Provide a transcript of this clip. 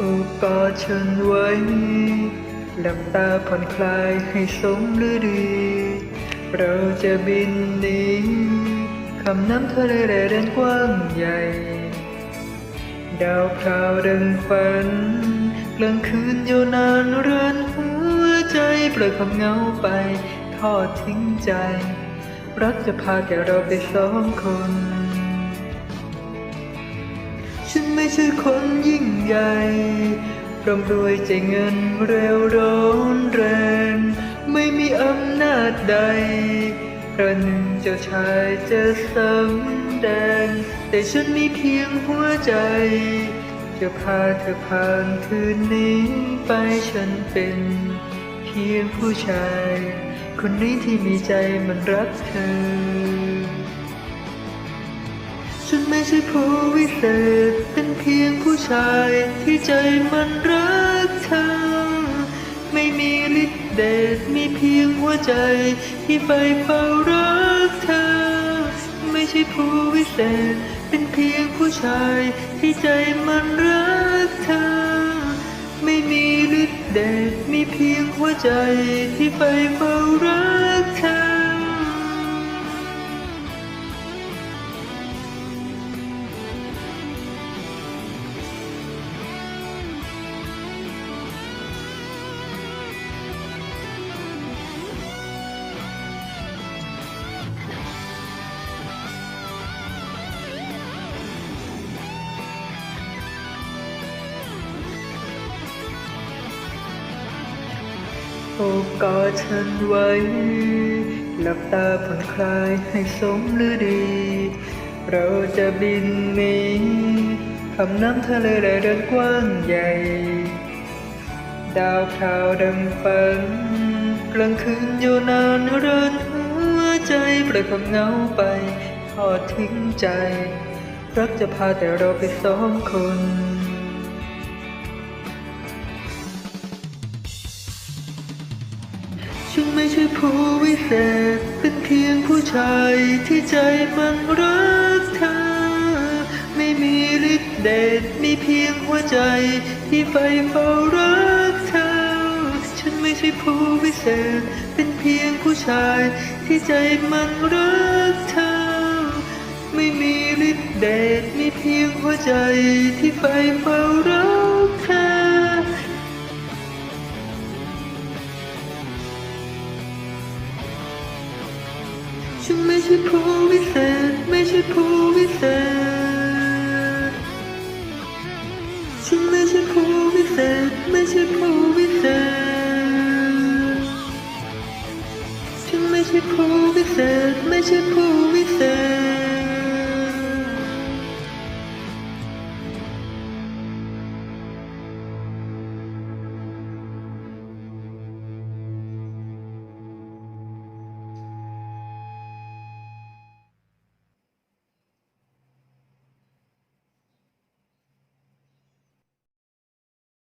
อบกอดฉันไว้ หลับตาผ่อนคลายให้สมฤดี เราจะบินหนีคำน้ำทะเลแดนกว้างใหญ่ ดาวพราวดังฝัน กลางคืนยาวนานเรือนหัวใจปล่อยความเหงาไป ทอดทิ้งใจ รักจะพาแก่เราไปสองคน ฉันไม่ใช่คนยิ่งใหญ่ร่ำรวยใจเงินเร็วร้อนแรงไม่มีอำนาจใดประหนึ่งเจ้าชายจะสำแดง แต่ฉันมีเพียงหัวใจ จะพาเธอผ่านคืนนี้ไปฉันเป็น เพียงผู้ชาย คนนี้ที่มีใจมันรักเธอ ฉันไม่ใช่ผู้วิเศษ เป็นเพียงผู้ชายที่ใจมันรักเธอ ไม่มีฤทธิ์เดช มีเพียงหัวใจที่ใฝ่เฝ้ารักเธอ ไม่ใช่ผู้วิเศษ เป็นเพียงผู้ชายที่ใจมันรักเธอ ไม่มีฤทธิ์เดช มีเพียงหัวใจที่ใฝ่เฝ้า บกอดฉันไว้ หลับตาผ่อนคลายให้สมฤดี เราจะบินหนีคำน้ำทะเลแดเดินกว้างใหญ่ ดาวพราวดังฝัน กลางคืนอยู่นานเรือนหัวใจปล่อยความเหงาไปทอดทิ้งใจ รักจะพาแต่เราไปสองคน ใช่ผู้วิเศษ เป็นเพียงผู้ชายที่ใจมันรักเธอ ไม่มีฤทธิ์เดชมีเพียงหัวใจที่ใฝ่เฝ้ารักเธอ ฉันไม่ใช่ผู้วิเศษ เป็นเพียงผู้ชายที่ใจมันรักเธอ ไม่มีฤทธิ์เดชมีเพียงหัวใจที่ใฝ่เฝ้ารักเธอ ฉันไม่ใช่ผู้วิเศษไม่ใช่ผู้วิเศษฉันไม่ใช่ผู้วิเศษไม่ใช่ผู้วิเศษฉันไม่ใช่ผู้วิเศษไม่ใช่ผู้วิเศษ